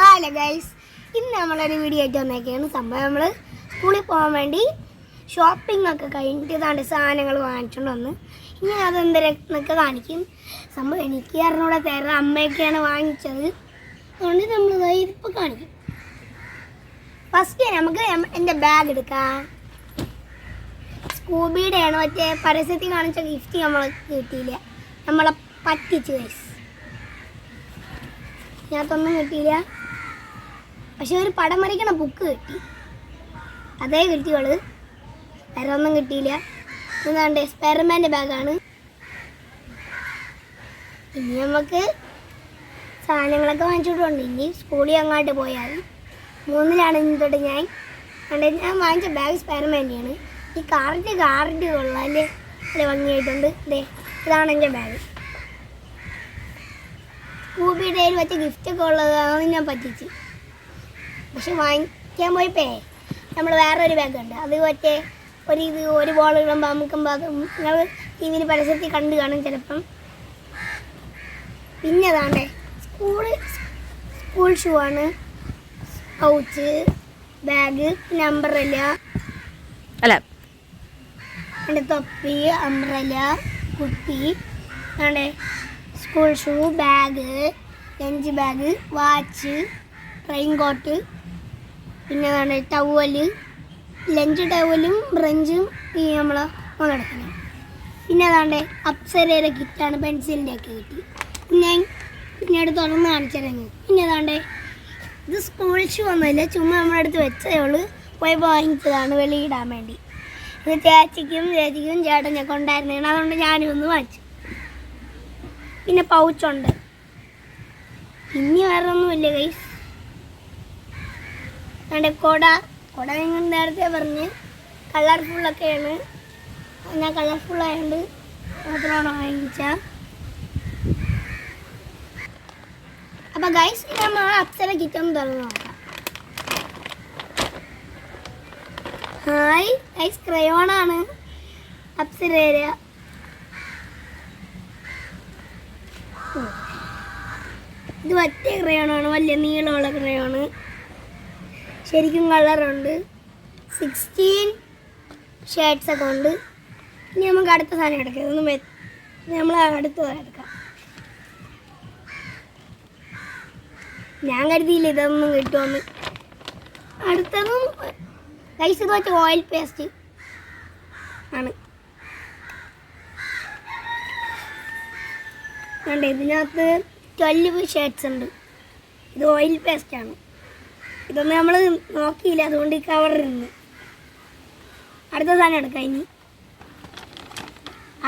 Hello guys ഇന്ന് നമ്മളൊരു video ആയിട്ട് വന്നേക്കാണ്. സംഭവം നമ്മൾ സ്കൂളിൽ പോകാൻ വേണ്ടി ഷോപ്പിംഗ് ഒക്കെ കഴിഞ്ഞിട്ട് സാധനങ്ങൾ വാങ്ങിച്ചുകൊണ്ട് വന്ന്. ഇനി അതെന്തൊക്കെ കാണിക്കും. സംഭവം എനിക്ക് അറിഞ്ഞൂടെ തരാം അമ്മയൊക്കെയാണ് വാങ്ങിച്ചത്. അതുകൊണ്ട് നമ്മൾ ഇതിപ്പോൾ കാണിക്കും. ഫസ്റ്റ് നമുക്ക് എന്റെ ബാഗ് എടുക്കാം. സ്കൂബിയുടെയാണ് മറ്റേ പരസ്യത്തിൽ കാണിച്ച ഗിഫ്റ്റ് നമ്മൾ കിട്ടിയില്ല. നമ്മളെ പറ്റിച്ച് ഗൈസ് ഇതിനകത്തൊന്നും കിട്ടിയില്ല. പക്ഷെ ഒരു പടം വരയ്ക്കണ ബുക്ക് കിട്ടി. അതേ കിട്ടിയോൾ വേറെ ഒന്നും കിട്ടിയില്ല. എന്താണ്ട് സ്പെയർമാന്റെ ബാഗാണ് ഇനി നമുക്ക് സാധനങ്ങളൊക്കെ വാങ്ങിച്ചിട്ടുണ്ട് ഇനി സ്കൂളിൽ അങ്ങോട്ട് പോയാൽ. മൂന്നിലാണ് ഇനി തൊട്ട് ഞാൻ. അതുകൊണ്ട് ഞാൻ വാങ്ങിച്ച ബാഗ് സ്പെയർമാന്റെയാണ് ഈ കാറിന്റെ കാറിന്റെ കൊള്ളാം അല്ലേ ഭംഗിയായിട്ടുണ്ട്. ദേ ഇതാണ് എന്റെ ബാഗ് സ്കൂബിയുടെ കയ്യിൽ വെച്ച ഗിഫ്റ്റൊക്കെ ഉള്ളതാണ് ഞാൻ പറ്റിച്ച്. പക്ഷെ വാങ്ങിക്കാൻ പോയപ്പേ നമ്മൾ വേറൊരു ഒരു ബാഗ് ഉണ്ട് അത് മറ്റേ ഒരു ഇത് ഒരു ബോൾ ഇടുമ്പോൾ നമുക്ക് നിങ്ങൾ ടി വിയിൽ പരസ്യത്തിൽ കണ്ടു കാണും ചിലപ്പം. പിന്നെ അതാണ്ടേ സ്കൂൾ സ്കൂൾ ഷൂ ആണ്. പൗച്ച് ബാഗ് പിന്നെ അംബ്രല്ല അല്ല. എന്റെ തൊപ്പി അംബ്രല കുട്ടി ആണ്ടേ school shoe bag lunch bag watch raincoat പിന്നെ അതാണ് ടവൽ ലഞ്ച് ടവലും ബ്രഞ്ചും ഈ നമ്മൾ മുളടക്കുന്നത് പിന്നെ അതാണ്ട് അപ്സരയുടെ കിറ്റാണ് പെൻസിലിന്റെ ഒക്കെ കിട്ടി. പിന്നെ പിന്നീട് തുറന്ന് കാണിച്ചിറങ്ങി പിന്നെ അതാണ്ട് ഇത് സ്കൂൾ ഷൂ ഒന്നുമില്ല ചുമ്മാ നമ്മുടെ അടുത്ത് വെച്ചേ ഉള്ളൂ. പോയി വാങ്ങിച്ചതാണ് വെളിയിടാൻ വേണ്ടി. ഇത് ചേച്ചിക്കും ചേച്ചിക്കും ചേട്ടനെ കൊണ്ടായിരുന്നു അതുകൊണ്ട് ഞാനും ഒന്ന് വാങ്ങിച്ചു. പിന്നെ പൗച്ചുണ്ട് ഇനി വേറെ ഒന്നുമില്ല ഗൈസ് എന്റെ കൊട. കൊട നിങ്ങൾ നേരത്തെ പറഞ്ഞ് കളർഫുള്ളൊക്കെയാണ്. ഞാൻ കളർഫുൾ ആയതുകൊണ്ട് മാത്രമാണ് വാങ്ങിച്ച. അപ്പൊ ഗൈസ് നമ്മൾ അപ്സര കിറ്റം തുറന്നു നോക്കാം. ഹായ് ഗൈസ് ക്രയോണാണ് അപ്സരേര ഇത് മറ്റേ ക്രയോണാണ് വലിയ നീളമുള്ള ക്രയോണ് ശരിക്കും കളറുണ്ട്. സിക്സ്റ്റീൻ ഷേഡ്സ് ഒക്കെ ഉണ്ട്. ഇനി നമുക്ക് അടുത്ത സാധനം എടുക്കാം. ഇതൊന്നും നമ്മൾ അടുത്ത എടുക്കാം. ഞാൻ കരുതിയില്ല ഇതൊന്നും കിട്ടുമെന്ന്. അടുത്തതും ഗൈസ് ഇത് വെച്ച ഓയിൽ പേസ്റ്റ് ആണ്. കണ്ടേ ഇതിനകത്ത് ട്വൽവ് ഷേഡ്സ് ഉണ്ട്. ഇത് ഓയിൽ പേസ്റ്റ് ആണ്. ഇതൊന്നും നമ്മൾ നോക്കിയില്ല. അതുകൊണ്ട് ഈ കവറിരുന്ന് അടുത്ത സാധനം എടുക്കാം ഇനി.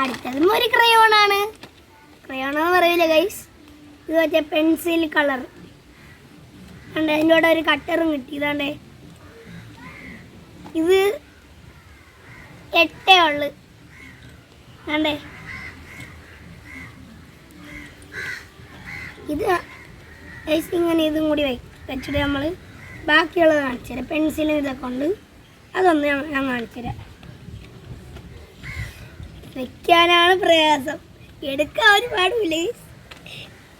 അടുത്തതും ഒരു ക്രയോണാണ് ക്രയോണെന്ന് പറയില്ല ഗൈസ് ഇത് മറ്റേ പെൻസിൽ കളർ കണ്ടേ? അതിന്റെ കൂടെ ഒരു കട്ടറും കിട്ടി. ഇതാണ്ടേ. ഇത് എട്ടേ ഉള്ളു. കണ്ടേ? ഇത് ഗൈസ് ഇങ്ങനെ ഇതും കൂടി വെച്ചിട്ട് നമ്മൾ ബാക്കിയുള്ളത് കാണിച്ചു തരാം പെൻസിലും ഇതൊക്കെ ഉണ്ട്. അതൊന്ന് ഞാൻ കാണിച്ചു തരാം വെക്കാനാണ് പ്രയാസം. എടുക്കാൻ ഒരുപാടുമില്ല guys.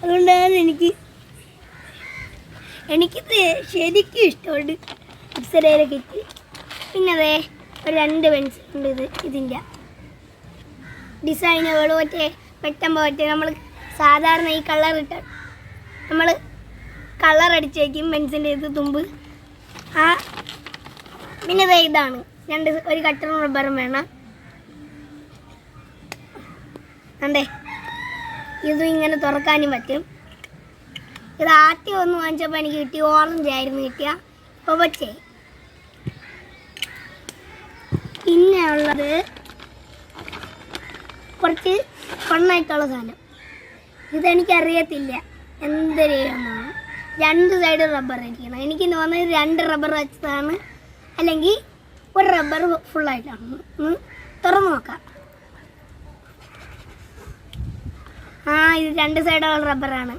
അതുകൊണ്ടാണ് എനിക്ക് എനിക്കിത് ശരിക്കും ഇഷ്ടമുണ്ട്. അപ്സരയിലെ കിറ്റ്. പിന്നെ അതെ ഒരു രണ്ട് പെൻസിൽ ഉണ്ട് ഇത് ഇതിന്റെ. ഡിസൈനുകൾ മറ്റേ വെട്ടുമ്പോൾ മറ്റേ നമ്മൾ സാധാരണ ഈ കളർ ഇട്ട് നമ്മൾ കളർ അടിച്ചേക്കും പെൻസിന്റെ ഇത് തുമ്പ്. ആ പിന്നെ ദേ ഇതാണ്. രണ്ട് ഒരു കട്ടർ റബ്ബറും വേണം. അണ്ടേ ഇതും ഇങ്ങനെ തുറക്കാനും പറ്റും. ഇത് ആദ്യം ഒന്ന് വാങ്ങിച്ചപ്പോൾ എനിക്ക് കിട്ടി ഓറഞ്ച് ആയിരുന്നു കിട്ടിയ. ഇപ്പോൾ പച്ചേ പിന്നെ ഉള്ളത് കുറച്ച് ഫണ്ണായിട്ടുള്ള സാധനം. ഇതെനിക്കറിയത്തില്ല. എന്തൊരു രണ്ട് സൈഡ് റബ്ബർ ഇരിക്കണം എനിക്ക് തോന്നുന്നത് രണ്ട് റബ്ബർ വെച്ചതാണ്. അല്ലെങ്കിൽ ഒരു റബ്ബർ ഫുള്ളായിട്ടാണ് തുറന്നു നോക്കാം. ആ ഇത് രണ്ട് സൈഡുള്ള റബ്ബറാണ്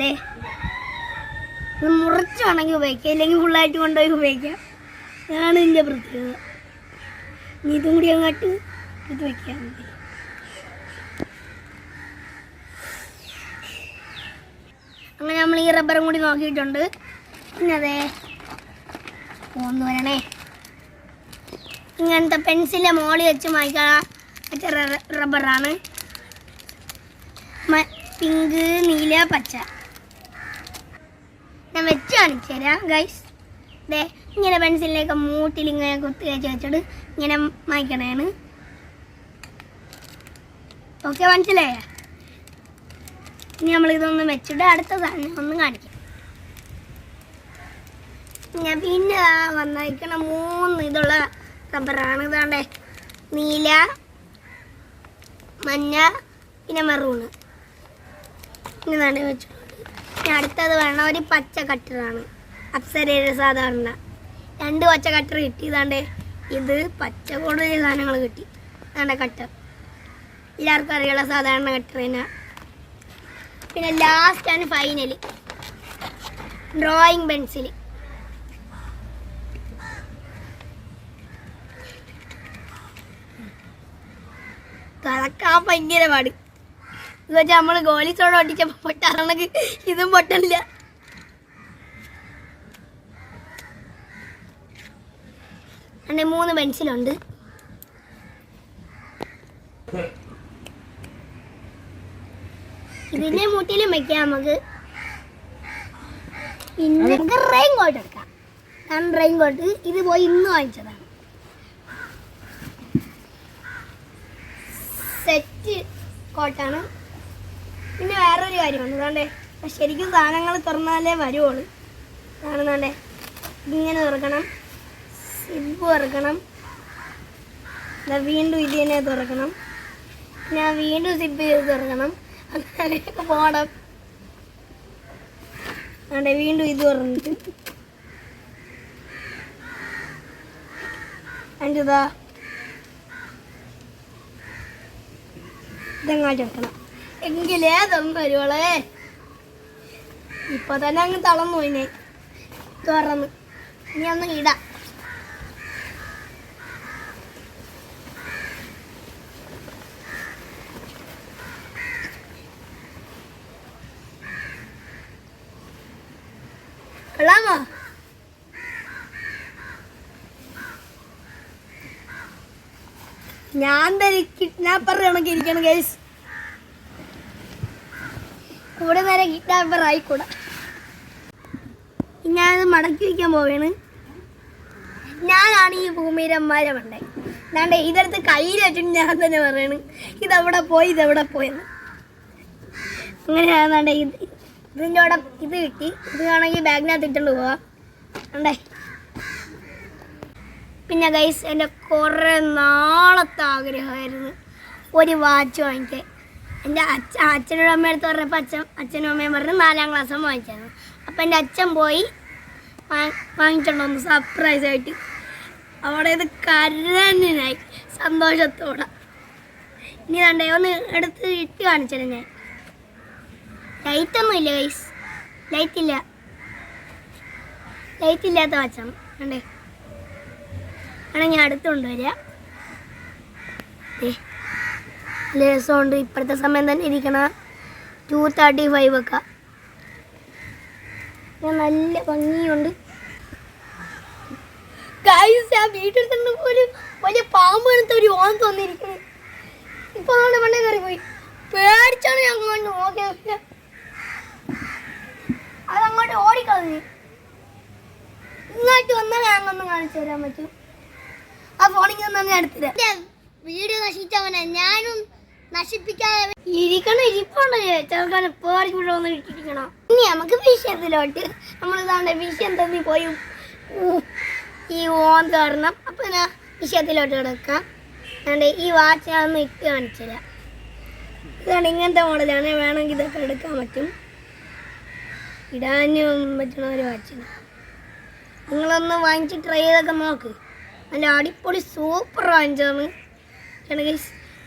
ദേ ഇത് മുറിച്ച് വേണമെങ്കിൽ ഉപയോഗിക്കാം. ഇല്ലെങ്കിൽ ഫുള്ളായിട്ട് കൊണ്ടുപോയി ഉപയോഗിക്കാം. അതാണ് ഇതിന്റെ പ്രത്യേകത. ഇനി ഇതും കൂടി അങ്ങോട്ട് ഇത് വയ്ക്കാൻ അങ്ങനെ നമ്മൾ ഈ റബ്ബറും കൂടി നോക്കിയിട്ടുണ്ട്. പിന്നെ അതെ പോന്നു വരണേ. ഇങ്ങനത്തെ പെൻസിലിന്റെ മോളി വെച്ച് മായ്ക്കാൻ മറ്റേ റബ്ബറാണ്. പിങ്ക് നീല പച്ച. ഞാൻ വെച്ച് കാണിച്ചു തരാം ഗൈസ് ദേ ഇങ്ങനെ പെൻസിലിലേക്ക് മൂട്ടിൽ ഇങ്ങനെ കുത്തി വെച്ച് വെച്ചിട്ട് ഇങ്ങനെ മായ്ക്കണേണ്. ഓക്കെ മനസ്സിലായേ? ഇനി നമ്മൾ ഇതൊന്ന് വെച്ചിട്ട് അടുത്ത സാധനം ഒന്ന് കാണിക്കാം. ഞാൻ പിന്നെ വന്നിരിക്കണ മൂന്ന് ഇതുള്ള റബ്ബറാണ്. ഇതാണ്ടേ നീല മഞ്ഞ പിന്നെ മെറൂണ്. ഇനി വെച്ചിട്ടുണ്ട് ഇനി അടുത്തത് വേണം ഒരു പച്ച കട്ടറാണ്. അപ്സരയുടെ സാധാരണ. രണ്ട് പച്ച കട്ടർ കിട്ടി. ഇതാണ്ടേ ഇത് പച്ച കൂടുതൽ സാധനങ്ങൾ കിട്ടി. ഇതാണ്ട് കട്ടർ. എല്ലാവർക്കും അറിയുള്ള സാധാരണ കട്ടർ തന്നെ പിന്നെ ലാസ്റ്റ് ആണ് ഫൈനൽ ഡ്രോയിങ് പെൻസിൽ തളക്കാൻ ഭയങ്കര പാട്. എന്ന് വെച്ചാൽ നമ്മൾ ഗോലി സോഡ ഒട്ടിച്ചപ്പോൾ പൊട്ടാറണക്ക് ഇതും പൊട്ടണില്ല. അങ്ങനെ മൂന്ന് പെൻസിലുണ്ട് ഇതിന്റെ മുട്ടിലും വെക്കാം നമുക്ക്. പിന്നെ നമുക്ക് റെയിൻ കോട്ട് എടുക്കാം. ഞാൻ റെയിൻ കോട്ട് ഇത് പോയി ഇന്ന് വാങ്ങിച്ചതാണ്. സെറ്റ് കോട്ടാണ് പിന്നെ വേറൊരു കാര്യമാണ്. അതാണ്ടേ ശരിക്കും സാധനങ്ങൾ തുറന്നാലേ വരുവുള്ളൂ. കാണുന്നാണ്ടേ ഇങ്ങനെ തുറക്കണം. സിബ് തുറക്കണം. വീണ്ടും ഇത് തന്നെ തുറക്കണം. ഞാൻ വീണ്ടും സിബ് ചെയ്ത് തുറക്കണം. അതെ വീണ്ടും ഇത് പറഞ്ഞിട്ട്. അഞ്ചതാ ഇതെങ്ങാട്ട് എങ്കിലേ തുറന്ന് വരുവളേ ഇപ്പൊ തന്നെ അങ്ങ് തളർന്നു പോയിനെ. തുറന്ന് ഇനി ഒന്ന് ഇടാം. ഞാൻ കിഡ്നാപ്പർ കണക്ക് ഇരിക്കണം ഗൈസ് കൂടെ നേരെ കിഡ്നാപ്പർ ആയിക്കൂടാ. ഞാനത് മടക്കി വയ്ക്കാൻ പോവുകയാണ് ഞാനാണ് ഈ അമ്മാരെ വേണ്ടേ ഞാണ്ടേ ഇതെടുത്ത് കയ്യിൽ വെച്ചിട്ട് ഞാൻ തന്നെ പറയണ് ഇതെവിടെ പോയി ഇതെവിടെ പോയെന്ന് അങ്ങനെയാണ് ഇത്. ഇതിന്റെ കൂടെ ഇത് കിട്ടി. ഇത് വേണമെങ്കിൽ ബാഗിനകത്ത് ഇട്ടുകൊണ്ട് പോവാം. ഉണ്ടേ പിന്നെ ഗൈസ് എന്റെ കുറേ നാളത്തെ ആഗ്രഹമായിരുന്നു ഒരു വാച്ച് വാങ്ങിക്കാൻ. എന്റെ അച്ഛ അച്ഛനോടും അമ്മയടുത്ത് പറഞ്ഞപ്പോൾ അച്ഛൻ അച്ഛനും അമ്മയും പറഞ്ഞ് നാലാം ക്ലാസ് വാങ്ങിച്ചായിരുന്നു അപ്പം എന്റെ അച്ഛൻ പോയി വാ- വാങ്ങിച്ചോണ്ട് വന്നു സർപ്രൈസ് ആയിട്ട്. അവിടെ ഇത് കരനായി സന്തോഷത്തോടെ. ഇനി കണ്ടേ ഒന്ന് എടുത്ത് ഇട്ട് കാണിച്ചത് ഞാൻ. ലൈറ്റ് ഒന്നും ഇല്ല ഗൈസ് ലൈറ്റ് ഇല്ല. ലൈറ്റ് ഇല്ലാത്ത വാച്ചാണ് കണ്ടേ? ആണ് ഞാൻ അടുത്ത് കൊണ്ടുവരിക നല്ല രസമുണ്ട് ഇപ്പോഴത്തെ സമയം തന്നെ ഇരിക്കണ ടു തേർട്ടി ഫൈവ് ഒക്കെ. ഞാൻ നല്ല ഭംഗിയുണ്ട്. വീട്ടിൽ തന്നെ ഒരു വലിയ പാമ്പ് കണത്തെ ഒരു ഓൻ തോന്നിയിരിക്കുന്നു ഇപ്പൊ നമ്മുടെ മണ്ണേ കയറി പോയി പേടിച്ചാണ് ഞാൻ അങ്ങോട്ട് അതങ്ങോട്ട് ഓടിക്കളഞ്ഞു. ഇങ്ങോട്ട് വന്നാൽ ഞങ്ങൊന്നും കാണിച്ചു തരാൻ പറ്റും. ആ ഫോണിൽ നിന്ന് എടുത്തില്ല വീഡിയോ നശിച്ചവനെ ഞാനും നശിപ്പിക്കാതെ ഇരിക്കണ ഇരിപ്പുണ്ടോ. ചെറുക്കാൻ പേടിക്കൂടെ വന്ന് ഇട്ടിരിക്കണം ഇനി നമുക്ക് വിഷയത്തിലോട്ട്. നമ്മൾ ഇതാണ്ട് വിഷയം തന്നി പോയി. ഈ ഓൺ കാരണം. അപ്പൊ ഞാൻ വിഷയത്തിലോട്ട് കിടക്കാം. അതുകൊണ്ട് ഈ വാച്ച് ഞാനൊന്ന് ഇട്ട് കാണിച്ചില്ല ഇതാണ് ഇങ്ങനത്തെ മോഡലാണ് വേണമെങ്കിൽ ഇതൊക്കെ എടുക്കാൻ പറ്റും. ഇടാനും പറ്റണ ഒരു വാച്ചാണ് നിങ്ങളൊന്ന് വാങ്ങിച്ച് ട്രൈ ചെയ്തൊക്കെ നോക്ക്. നല്ല അടിപൊളി സൂപ്പർ വാങ്ങിച്ചതാണ് എനിക്ക്.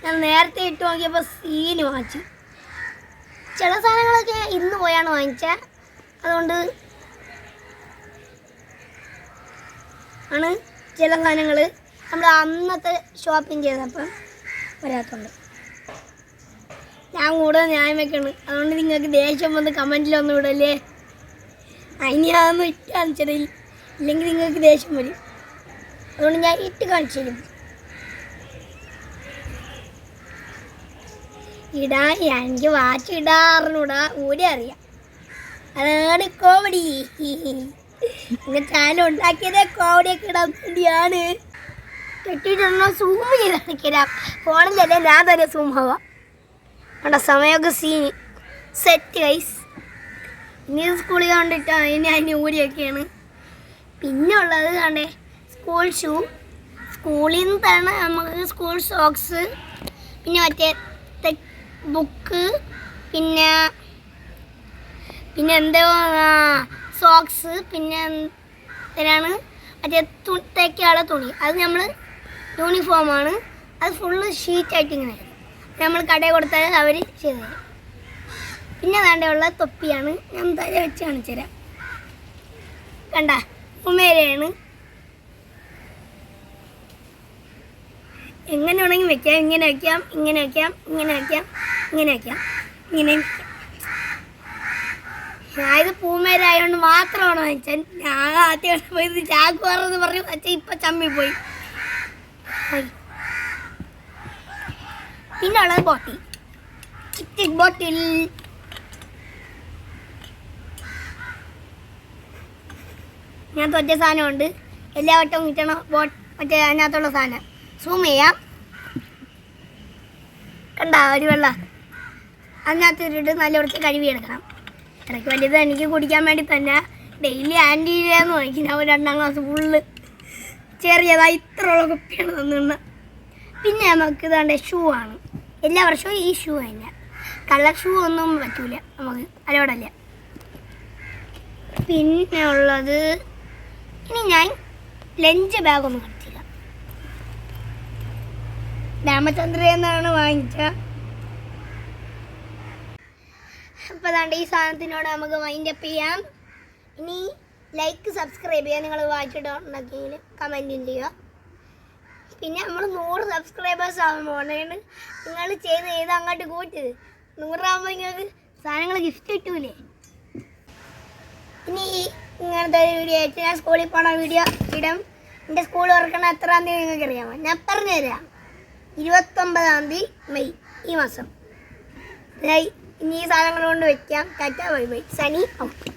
ഞാൻ നേരത്തെ ഇട്ട് നോക്കിയപ്പോൾ സീന് വാങ്ങിച്ചു. ചില സാധനങ്ങളൊക്കെ ഇന്ന് പോയാണ് വാങ്ങിച്ചത് അതുകൊണ്ട് ആണ് ചില സാധനങ്ങൾ നമ്മൾ അന്നത്തെ ഷോപ്പിംഗ് ചെയ്തപ്പം വരാത്തുണ്ട് ഞാൻ കൂടെ ന്യായം വെക്കണം. അതുകൊണ്ട് നിങ്ങൾക്ക് ദേഷ്യം വന്ന് കമന്റിൽ ഇടല്ലേ അതിന് ഞാനൊന്നും ചെറിയ ഇല്ലെങ്കിൽ നിങ്ങൾക്ക് ദേഷ്യം വരും. അതുകൊണ്ട് ഞാൻ ഇട്ട് കാണിച്ചു തരും. ഇടാ എനിക്ക് വാച്ച് ഇടാറിനൂടാ ഊരി അറിയാം. അതാണ് കോമഡി ഇങ്ങനെ ചാനൽ ഉണ്ടാക്കിയത് കോമഡിയൊക്കെ ഇടാൻ വേണ്ടിയാണ്. കെട്ടിയിട്ടൊന്ന് സൂം ചെയ്ത് കാണിക്കാം ഫോണിലല്ലേ ഞാൻ തന്നെ സൂം ആവാം. അവിടെ സമയമൊക്കെ സീന് സെറ്റ് ഗൈസ് ഇനി സ്കൂളിൽ കണ്ടിട്ടാണ് ഇനി അതിന് ഊരിയൊക്കെയാണ്. പിന്നെ ഉള്ളത് കണ്ടേ സ്കൂൾ ഷൂ സ്കൂളിൽ നിന്ന് തന്നെ നമുക്ക് സ്കൂൾ സോക്സ് പിന്നെ മറ്റേ ബുക്ക് പിന്നെ പിന്നെ എന്തോ സോക്സ് പിന്നെ എന്തിനാണ്? മറ്റേ തു തേക്കാളെ തുണി. അത് നമ്മൾ യൂണിഫോമാണ് അത് ഫുള്ള് ഷീറ്റായിട്ട് ഇങ്ങനെ. നമ്മൾ കടയിൽ കൊടുത്താൽ അവർ ചെയ്തു തരും. പിന്നെ വേണ്ടിയുള്ള തൊപ്പിയാണ്. ഞാൻ തല വെച്ച് കാണിച്ചു തരാം കണ്ട? ഉമേരയാണ്. എങ്ങനെ വേണമെങ്കിൽ വെക്കാം ഇങ്ങനെ വെക്കാം ഇങ്ങനെ വെക്കാം ഇങ്ങനെ വെക്കാം ഇങ്ങനെ വെക്കാം ഇങ്ങനെ ഞാൻ പൂമേരായതുകൊണ്ട് മാത്രമാണ് വാങ്ങിച്ചത് ഞാൻ ആദ്യം പോയി ഇത് ജാഗ്വാറെന്ന് പറഞ്ഞു അച്ഛൻ ഇപ്പം ചമ്മി പോയി. പിന്നെ ഉള്ളത് ബോട്ടിൽ. ചിക്കൻ ബോട്ടിൽ ഞാൻ തൊറ്റ സാധനമുണ്ട്. എല്ലാ വട്ടവും കിട്ടണം ബോട്ട് മറ്റേ അതിനകത്തുള്ള സാധനം. സൂം ചെയ്യാം. കണ്ട ഒരു വെള്ള. അതിനകത്ത് ഇട്ടിട്ട് നല്ല വൃത്തി കഴുകി എടുക്കണം. ഇടയ്ക്ക് വലുത് എനിക്ക് കുടിക്കാൻ വേണ്ടി തന്നെ ഡെയിലി ആന്റി വാങ്ങിക്കും ഞാൻ രണ്ടാം ക്ലാസ് ഫുള്ള് ചെറിയതാ ഇത്രയുള്ള കുപ്പിയാണ് തന്നിരുന്നത്. പിന്നെ നമുക്ക് ഇതാണ്ട് ഷൂ ആണ്. എല്ലാ വർഷവും ഈ ഷൂ തന്നെ. കളർ ഷൂ ഒന്നും പറ്റൂല. നമുക്ക് അലോടല്ല. പിന്നെ ഉള്ളത് ഇനി ഞാൻ ലഞ്ച് ബാഗ് ഒന്ന് കാണിച്ചില്ല രാമചന്ദ്ര എന്നാണ് വാങ്ങിച്ച. അപ്പോൾ അതാണ്ട് ഈ സാധനത്തിനോട് നമുക്ക് മൈൻഡ് അപ്പ് ചെയ്യാം. ഇനി ലൈക്ക് സബ്സ്ക്രൈബ് ചെയ്യുക നിങ്ങൾ വായിച്ചിട്ടുണ്ടെങ്കിൽ കമന്റും ചെയ്യുക. പിന്നെ നമ്മൾ നൂറ് സബ്സ്ക്രൈബേഴ്സ് ആകുമ്പോൾ നിങ്ങൾ ചെയ്ത് ചെയ്ത് അങ്ങോട്ട് കൂട്ടിയത്? നൂറാകുമ്പോൾ നിങ്ങൾക്ക് സാധനങ്ങൾ ഗിഫ്റ്റ് കിട്ടൂലേ? ഇനി ഇങ്ങനത്തെ ഒരു വീഡിയോ ആയിട്ട് ഞാൻ സ്കൂളിൽ പോണ വീഡിയോ ഇടും. എന്റെ സ്കൂൾ തുറക്കണ എത്രാം തീയതി നിങ്ങൾക്ക് അറിയാമോ? ഞാൻ പറഞ്ഞു തരാം ഇരുപത്തൊമ്പതാം തീയതി മെയ് ഈ മാസം. ഇനി ഈ സാധനങ്ങൾ കൊണ്ട് വെക്കാം. Tata bye bye. Sani out.